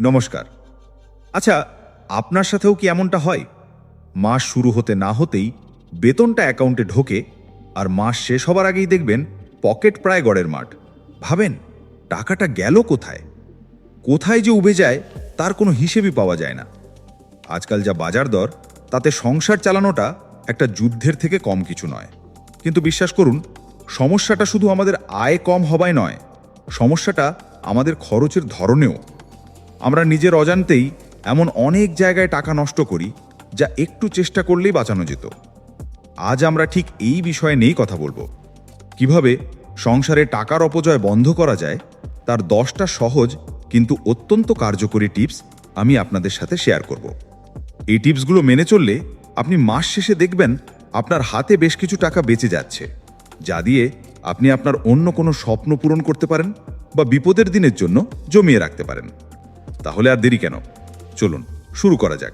নমস্কার। আচ্ছা আপনার সাথেও কি এমনটা হয়? মাস শুরু হতে না হতেই বেতনটা অ্যাকাউন্টে ঢোকে আর মাস শেষ হবার আগেই দেখবেন পকেট প্রায় গড়ের মাঠ। ভাবেন, টাকাটা গেল কোথায়? কোথায় যে উবে যায় তার কোনো হিসেবই পাওয়া যায় না। আজকাল যা বাজার দর, তাতে সংসার চালানোটা একটা যুদ্ধের থেকে কম কিছু নয়। কিন্তু বিশ্বাস করুন, সমস্যাটা শুধু আমাদের আয় কম হবায় নয়, সমস্যাটা আমাদের খরচের ধরনেও। আমরা নিজের অজান্তেই এমন অনেক জায়গায় টাকা নষ্ট করি, যা একটু চেষ্টা করলেই বাঁচানো যেত। আজ আমরা ঠিক এই বিষয়ে নিয়েই কথা বলব। কীভাবে সংসারে টাকার অপচয় বন্ধ করা যায়, তার দশটা সহজ কিন্তু অত্যন্ত কার্যকরী টিপস আমি আপনাদের সাথে শেয়ার করব। এই টিপসগুলো মেনে চললে আপনি মাস শেষে দেখবেন আপনার হাতে বেশ কিছু টাকা বেঁচে যাচ্ছে, যা দিয়ে আপনি আপনার অন্য কোনো স্বপ্ন পূরণ করতে পারেন বা বিপদের দিনের জন্য জমিয়ে রাখতে পারেন। তাহলে আর দেরি কেন? চলুন, শুরু করা যাক।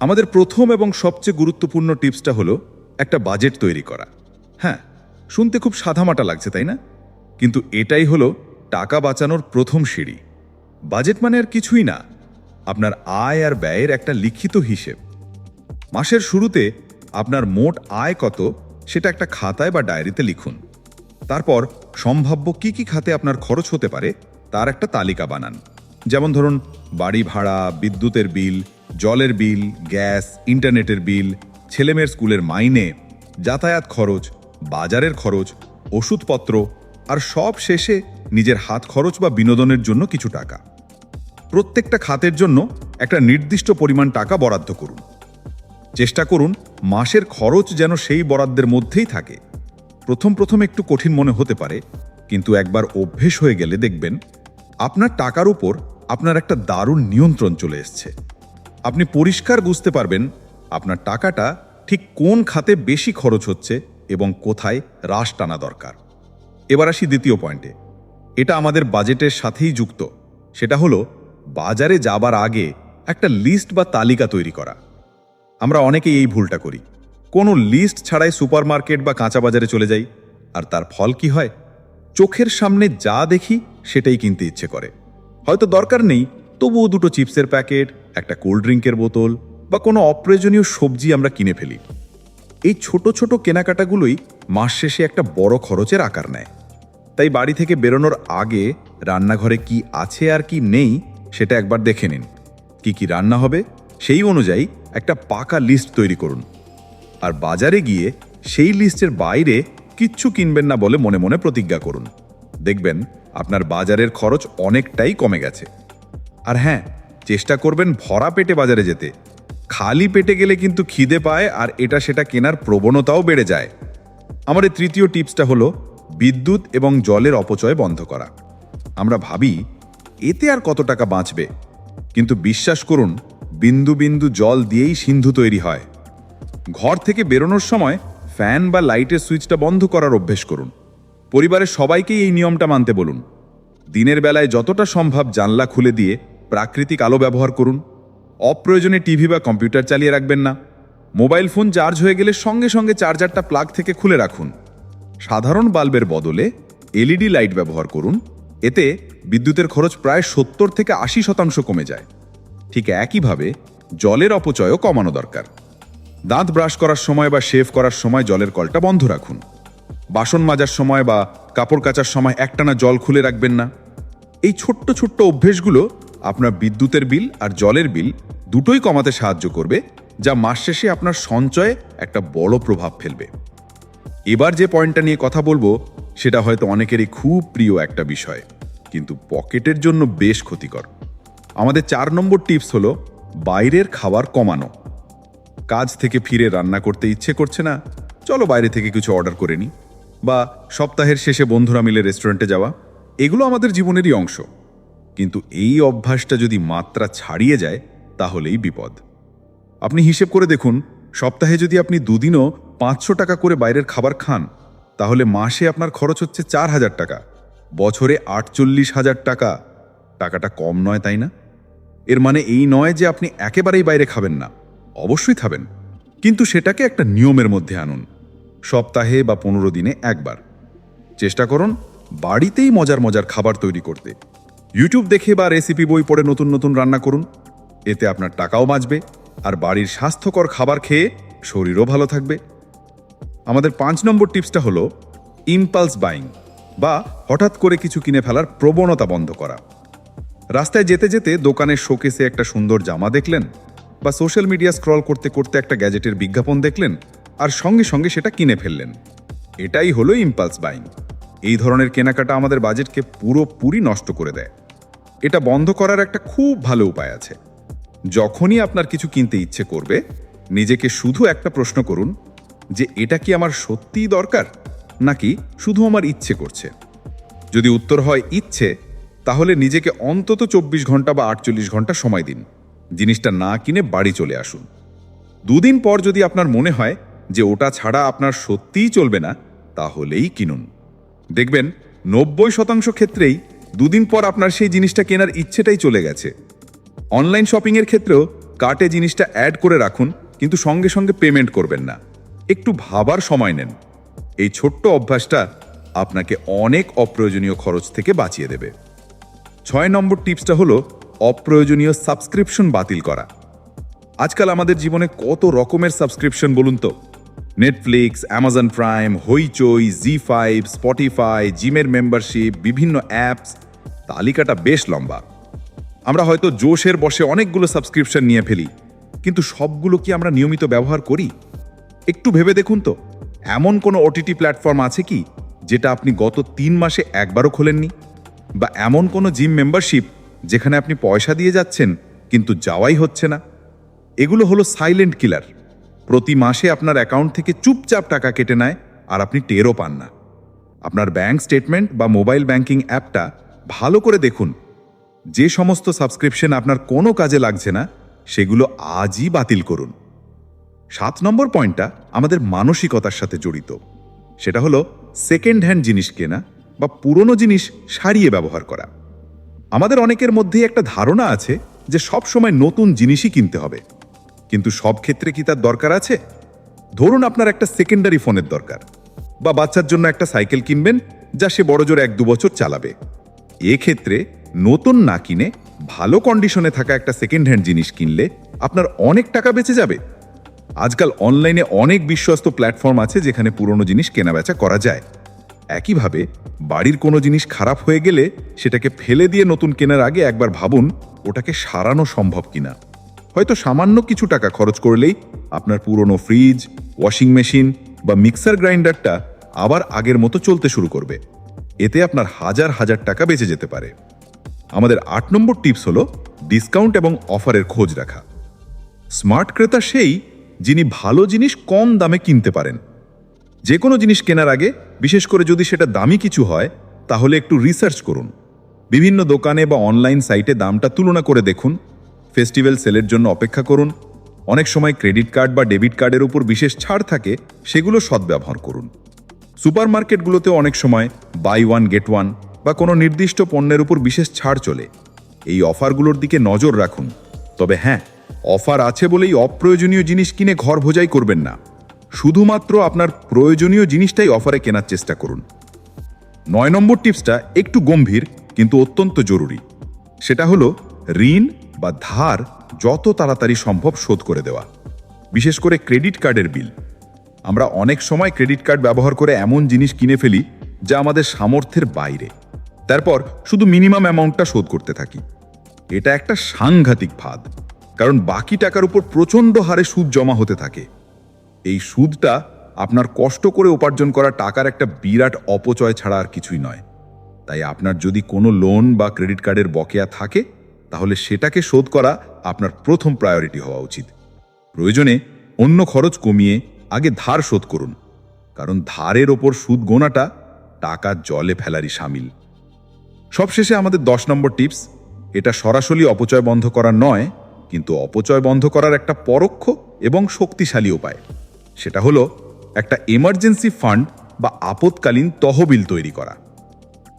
আমাদের প্রথম এবং সবচেয়ে গুরুত্বপূর্ণ টিপসটা হলো একটা বাজেট তৈরি করা। হ্যাঁ শুনতে খুব সাদামাটা লাগছে, তাই না? কিন্তু এটাই হলো টাকা বাঁচানোর প্রথম সিঁড়ি। বাজেট মানে আর কিছুই না, আপনার আয় আর ব্যয়ের একটা লিখিত হিসেব। মাসের শুরুতে আপনার মোট আয় কত সেটা একটা খাতায় বা ডায়েরিতে লিখুন। তারপর সম্ভাব্য কি কি খাতে আপনার খরচ হতে পারে তার একটা তালিকা বানান। যেমন ধরুন, বাড়ি ভাড়া, বিদ্যুতের বিল, জলের বিল, গ্যাস, ইন্টারনেটের বিল, ছেলেমেয়ের স্কুলের মাইনে, যাতায়াত খরচ, বাজারের খরচ, ওষুধপত্র, আর সব শেষে নিজের হাত খরচ বা বিনোদনের জন্য কিছু টাকা। প্রত্যেকটা খাতের জন্য একটা নির্দিষ্ট পরিমাণ টাকা বরাদ্দ করুন। চেষ্টা করুন মাসের খরচ যেন সেই বরাদ্দের মধ্যেই থাকে। প্রথম প্রথম একটু কঠিন মনে হতে পারে, কিন্তু একবার অভ্যেস হয়ে গেলে দেখবেন আপনার টাকার উপর আপনার একটা দারুণ নিয়ন্ত্রণ চলে এসছে। আপনি পরিষ্কার বুঝতে পারবেন আপনার টাকাটা ঠিক কোন খাতে বেশি খরচ হচ্ছে এবং কোথায় হ্রাস টানা দরকার। এবার আসি দ্বিতীয় পয়েন্টে। এটা আমাদের বাজেটের সাথেই যুক্ত। সেটা হলো বাজারে যাবার আগে একটা লিস্ট বা তালিকা তৈরি করা। আমরা অনেকেই এই ভুলটা করি। কোনো লিস্ট ছাড়াই সুপারমার্কেট বা কাঁচা বাজারে চলে যাই। আর তার ফল কি হয়? চোখের সামনে যা দেখি সেটাই কিনতে ইচ্ছে করে। হয়তো দরকার নেই, তবুও দুটো চিপসের প্যাকেট, একটা কোল্ড ড্রিঙ্কের বোতল বা কোনো অপ্রয়োজনীয় সবজি আমরা কিনে ফেলি। এই ছোট ছোট কেনাকাটাগুলোই মাস শেষে একটা বড় খরচের আকার নেয়। তাই বাড়ি থেকে বেরোনোর আগে রান্নাঘরে কি আছে আর কি নেই সেটা একবার দেখে নিন। কি কি রান্না হবে সেই অনুযায়ী একটা পাকা লিস্ট তৈরি করুন। আর বাজারে গিয়ে সেই লিস্টের বাইরে কিচ্ছু কিনবেন না বলে মনে মনে প্রতিজ্ঞা করুন। দেখবেন আপনার বাজারের খরচ অনেকটাই কমে গেছে। আর হ্যাঁ চেষ্টা করবেন ভরা পেটে বাজারে যেতে। খালি পেটে গেলে কিন্তু খিদে পায় আর এটা সেটা কেনার প্রবণতাও বেড়ে যায়। আমার এই তৃতীয় টিপসটা হলো, বিদ্যুৎ এবং জলের অপচয় বন্ধ করা। আমরা ভাবি, এতে আর কত টাকা বাঁচবে? কিন্তু বিশ্বাস করুন, বিন্দু বিন্দু জল দিয়েই সিন্ধু তৈরি হয়। ঘর থেকে বেরোনোর সময় ফ্যান বা লাইটের সুইচটা বন্ধ করার অভ্যেস করুন। পরিবারের সবাইকেই এই নিয়মটা মানতে বলুন। দিনের বেলায় যতটা সম্ভব জানলা খুলে দিয়ে প্রাকৃতিক আলো ব্যবহার করুন। অপ্রয়োজনে টিভি বা কম্পিউটার চালিয়ে রাখবেন না। মোবাইল ফোন চার্জ হয়ে গেলে সঙ্গে সঙ্গে চার্জারটা প্লাগ থেকে খুলে রাখুন। সাধারণ বাল্বের বদলে এলইডি লাইট ব্যবহার করুন। এতে বিদ্যুতের খরচ প্রায় সত্তর থেকে আশি শতাংশ কমে যায়। ঠিক একইভাবে জলের অপচয়ও কমানো দরকার। দাঁত ব্রাশ করার সময় বা শেভ করার সময় জলের কলটা বন্ধ রাখুন। বাসন মাজার সময় বা কাপড় কাচার সময় একটানা জল খুলে রাখবেন না। এই ছোট্ট ছোট্ট অভ্যেসগুলো আপনার বিদ্যুতের বিল আর জলের বিল দুটোই কমাতে সাহায্য করবে, যা মাস শেষে আপনার সঞ্চয়ে একটা বড় প্রভাব ফেলবে। এবার যে পয়েন্টটা নিয়ে কথা বলব, সেটা হয়তো অনেকেরই খুব প্রিয় একটা বিষয়, কিন্তু পকেটের জন্য বেশ ক্ষতিকর। আমাদের চার নম্বর টিপস হলো, বাইরের খাবার কমানো। কাজ থেকে ফিরে রান্না করতে ইচ্ছে করছে না, চলো বাইরে থেকে কিছু অর্ডার করে নিই। বা সপ্তাহের শেষে বন্ধুরা মিলে রেস্টুরেন্টে যাওয়া, এগুলো আমাদের জীবনেরই অংশ। কিন্তু এই অভ্যাসটা যদি মাত্রা ছাড়িয়ে যায়, তাহলেই বিপদ। আপনি হিসেব করে দেখুন, সপ্তাহে যদি আপনি দুদিনও পাঁচশো টাকা করে বাইরের খাবার খান, তাহলে মাসে আপনার খরচ হচ্ছে চার হাজার টাকা। বছরে আটচল্লিশ হাজার টাকা। টাকাটা কম নয়, তাই না? এর মানে এই নয় যে আপনি একেবারেই বাইরে খাবেন না। অবশ্যই খাবেন। কিন্তু সেটাকে একটা নিয়মের মধ্যে আনুন। সপ্তাহে বা পনেরো দিনে একবার। চেষ্টা করুন বাড়িতেই মজার মজার খাবার তৈরি করতে। ইউটিউব দেখে বা রেসিপি বই পড়ে নতুন নতুন রান্না করুন। এতে আপনার টাকাও বাঁচবে আর বাড়ির স্বাস্থ্যকর খাবার খেয়ে শরীরও ভালো থাকবে। আমাদের পাঁচ নম্বর টিপসটা হলো ইম্পালস বাইং বা হঠাৎ করে কিছু কিনে ফেলার প্রবণতা বন্ধ করা। রাস্তায় যেতে যেতে দোকানের শোকেসে একটা সুন্দর জামা দেখলেন বা সোশ্যাল মিডিয়া স্ক্রল করতে করতে একটা গ্যাজেটের বিজ্ঞাপন দেখলেন আর সঙ্গে সঙ্গে সেটা কিনে ফেললেন। এটাই হলো ইম্পালস বাইং এই ধরনের কেনাকাটা আমাদের বাজেটকে পুরোপুরি নষ্ট করে দেয়। এটা বন্ধ করার একটা খুব ভালো উপায় আছে। যখনই আপনার কিছু কিনতে ইচ্ছে করবে, নিজেকে শুধু একটা প্রশ্ন করুন, যে এটা কি আমার সত্যিই দরকার, নাকি শুধু আমার ইচ্ছে করছে? যদি উত্তর হয় ইচ্ছে, তাহলে নিজেকে অন্তত চব্বিশ ঘণ্টা বা আটচল্লিশ ঘণ্টা সময় দিন। জিনিসটা না কিনে বাড়ি চলে আসুন। দুদিন পর যদি আপনার মনে হয় যে ওটা ছাড়া আপনার সত্যিই চলবে না, তাহলেই কিনুন। দেখবেন, নব্বই শতাংশ ক্ষেত্রেই দুদিন পর আপনার সেই জিনিসটা কেনার ইচ্ছেটাই চলে গেছে। অনলাইন শপিংয়ের ক্ষেত্রেও কার্টে জিনিসটা অ্যাড করে রাখুন, কিন্তু সঙ্গে সঙ্গে পেমেন্ট করবেন না। একটু ভাবার সময় নেন। এই ছোট্ট অভ্যাসটা আপনাকে অনেক অপ্রয়োজনীয় খরচ থেকে বাঁচিয়ে দেবে। ছয় নম্বর টিপসটা হলো অপ্রয়োজনীয় সাবস্ক্রিপশন বাতিল করা। আজকাল আমাদের জীবনে কত রকমের সাবস্ক্রিপশন বলুন তো? Netflix Amazon Prime Hoichoi Zee five Spotify জিমের মেম্বারশিপ বিভিন্ন অ্যাপস তালিকাটা বেশ লম্বা। আমরা হয়তো জোশের বসে অনেকগুলো সাবস্ক্রিপশন নিয়ে ফেলি, কিন্তু সবগুলো কি আমরা নিয়মিত ব্যবহার করি? একটু ভেবে দেখুন তো, এমন কোনো ওটিটি প্ল্যাটফর্ম আছে কি, যেটা আপনি গত তিন মাসে একবারও খোলেননি? বা এমন কোনো জিম মেম্বারশিপ যেখানে আপনি পয়সা দিয়ে যাচ্ছেন, কিন্তু যাওয়াই হচ্ছে না? এগুলো হলো সাইলেন্ট কিলার প্রতি মাসে আপনার অ্যাকাউন্ট থেকে চুপচাপ টাকা কেটে নেয় আর আপনি টেরও পান না। আপনার ব্যাঙ্ক স্টেটমেন্ট বা মোবাইল ব্যাংকিং অ্যাপটা ভালো করে দেখুন। যে সমস্ত সাবস্ক্রিপশন আপনার কোনো কাজে লাগছে না, সেগুলো আজই বাতিল করুন। সাত নম্বর পয়েন্টটা আমাদের মানসিকতার সাথে জড়িত। সেটা হলো সেকেন্ড হ্যান্ড জিনিস কেনা বা পুরনো জিনিস সারিয়ে ব্যবহার করা। আমাদের অনেকের মধ্যেই একটা ধারণা আছে যে সব সময় নতুন জিনিসই কিনতে হবে। কিন্তু সব ক্ষেত্রে কি তার দরকার আছে? ধরুন আপনার একটা সেকেন্ডারি ফোনের দরকার, বা বাচ্চার জন্য একটা সাইকেল কিনবেন যা সে বড় জোর এক দু বছর চালাবে। এক্ষেত্রে নতুন না কিনে ভালো কন্ডিশনে থাকা একটা সেকেন্ড হ্যান্ড জিনিস কিনলে আপনার অনেক টাকা বেঁচে যাবে। আজকাল অনলাইনে অনেক বিশ্বস্ত প্ল্যাটফর্ম আছে যেখানে পুরনো জিনিস কেনাবেচা করা যায়। একইভাবে বাড়ির কোনো জিনিস খারাপ হয়ে গেলে সেটাকে ফেলে দিয়ে নতুন কেনার আগে একবার ভাবুন, ওটাকে সারানো সম্ভব কিনা। হয়তো সামান্য কিছু টাকা খরচ করলেই আপনার পুরনো ফ্রিজ ওয়াশিং মেশিন বা মিক্সার গ্রাইন্ডারটা আবার আগের মতো চলতে শুরু করবে। এতে আপনার হাজার হাজার টাকা বেঁচে যেতে পারে। আমাদের আট নম্বর টিপস হলো ডিসকাউন্ট এবং অফারের খোঁজ রাখা। স্মার্ট ক্রেতা সেই যিনি ভালো জিনিস কম দামে কিনতে পারেন। যে কোনো জিনিস কেনার আগে, বিশেষ করে যদি সেটা দামি কিছু হয়, তাহলে একটু রিসার্চ করুন। বিভিন্ন দোকানে বা অনলাইন সাইটে দামটা তুলনা করে দেখুন। ফেস্টিভ্যাল সেলের জন্য অপেক্ষা করুন। অনেক সময় ক্রেডিট কার্ড বা ডেবিট কার্ডের উপর বিশেষ ছাড় থাকে, সেগুলো সদ্ব্যবহার করুন। সুপার সুপারমার্কেটগুলোতে অনেক সময় বাই ওয়ান গেট ওয়ান বা কোনো নির্দিষ্ট পণ্যের উপর বিশেষ ছাড় চলে। এই অফারগুলোর দিকে নজর রাখুন। তবে হ্যাঁ অফার আছে বলেই অপ্রয়োজনীয় জিনিস কিনে ঘর ভোজাই করবেন না। শুধুমাত্র আপনার প্রয়োজনীয় জিনিসটাই অফারে কেনার চেষ্টা করুন। নয় নম্বর টিপসটা একটু গম্ভীর, কিন্তু অত্যন্ত জরুরি। সেটা হলো ঋণ বা ধার যত তাড়াতাড়ি সম্ভব শোধ করে দেওয়া, বিশেষ করে ক্রেডিট কার্ডের বিল। আমরা অনেক সময় ক্রেডিট কার্ড ব্যবহার করে এমন জিনিস কিনে ফেলি যা আমাদের সামর্থ্যের বাইরে। তারপর শুধু মিনিমাম অ্যামাউন্টটা শোধ করতে থাকি। এটা একটা সাংঘাতিক ফাঁদ, কারণ বাকি টাকার উপর প্রচণ্ড হারে সুদ জমা হতে থাকে। এই সুদটা আপনার কষ্ট করে উপার্জন করা টাকার একটা বিরাট অপচয় ছাড়া আর কিছুই নয়। তাই আপনার যদি কোনো লোন বা ক্রেডিট কার্ডের বকেয়া থাকে তাহলে সেটাকে শোধ করা আপনার প্রথম প্রায়োরিটি হওয়া উচিত। প্রয়োজনে অন্য খরচ কমিয়ে আগে ধার শোধ করুন, কারণ ধারের ওপর সুদ গোনাটা টাকা জলে ফেলারই সামিল। সবশেষে আমাদের দশ নম্বর টিপস এটা সরাসরি অপচয় বন্ধ করা নয়, কিন্তু অপচয় বন্ধ করার একটা পরোক্ষ এবং শক্তিশালী উপায়। সেটা হলো একটা এমার্জেন্সি ফান্ড বা আপৎকালীন তহবিল তৈরি করা।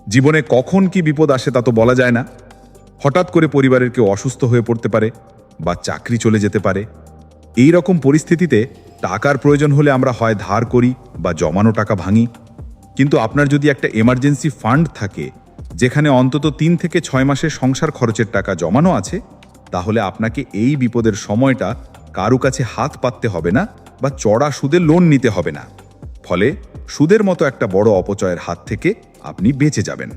জীবনে কখন কি বিপদ আসে তা তো বলা যায় না। হঠাৎ করে পরিবারের কেউ অসুস্থ হয়ে পড়তে পারে বা চাকরি চলে যেতে পারে। এই রকম পরিস্থিতিতে টাকার প্রয়োজন হলে আমরা হয় ধার করি বা জমানো টাকা ভাঙি। কিন্তু আপনার যদি একটা এমার্জেন্সি ফান্ড থাকে, যেখানে অন্তত তিন থেকে ছয় মাসের সংসার খরচের টাকা জমানো আছে, তাহলে আপনাকে এই বিপদের সময়টা কারু কাছে হাত পাততে হবে না বা চড়া সুদে লোন নিতে হবে না। ফলে সুদের মতো একটা বড় অপচয়ের হাত থেকে আপনি বেঁচে যাবেন।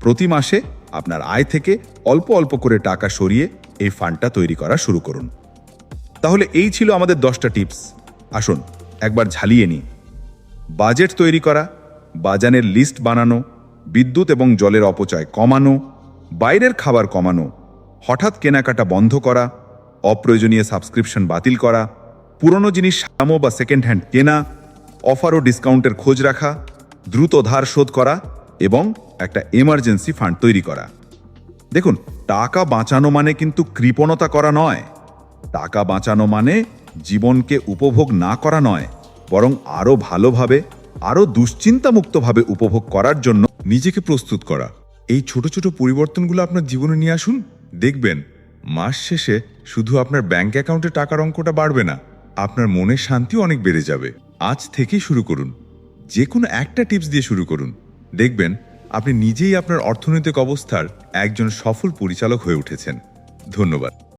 প্রতি মাসে আপনার আয় থেকে অল্প অল্প করে টাকা সরিয়ে এই ফান্ডটা তৈরি করা শুরু করুন। তাহলে এই ছিল আমাদের দশটা টিপস। আসুন, একবার ঝালিয়ে নিই। বাজেট তৈরি করা, বাজানের লিস্ট বানানো, বিদ্যুৎ এবং জলের অপচয় কমানো, বাইরের খাবার কমানো, হঠাৎ কেনাকাটা বন্ধ করা, অপ্রয়োজনীয় সাবস্ক্রিপশন বাতিল করা, পুরনো জিনিস সামো বা সেকেন্ড হ্যান্ড কেনা, অফার ও ডিসকাউন্টের খোঁজ রাখা, দ্রুত ধার শোধ করা এবং একটা এমার্জেন্সি ফান্ড তৈরি করা। দেখুন, টাকা বাঁচানো মানে কিন্তু কৃপণতা করা নয়। টাকা বাঁচানো মানে জীবনকে উপভোগ না করা নয়, বরং আরও ভালোভাবে আরও দুশ্চিন্তামুক্তভাবে উপভোগ করার জন্য নিজেকে প্রস্তুত করা। এই ছোট ছোট পরিবর্তনগুলো আপনার জীবনে নিয়ে আসুন। দেখবেন, মাস শেষে শুধু আপনার ব্যাংক অ্যাকাউন্টে টাকার অঙ্কটা বাড়বে না, আপনার মনের শান্তিও অনেক বেড়ে যাবে। আজ থেকেই শুরু করুন। যে কোনো একটা টিপস দিয়ে শুরু করুন। দেখবেন আপনি নিজেই আপনার অর্থনৈতিক অবস্থার একজন সফল পরিচালক হয়ে উঠেছেন। ধন্যবাদ।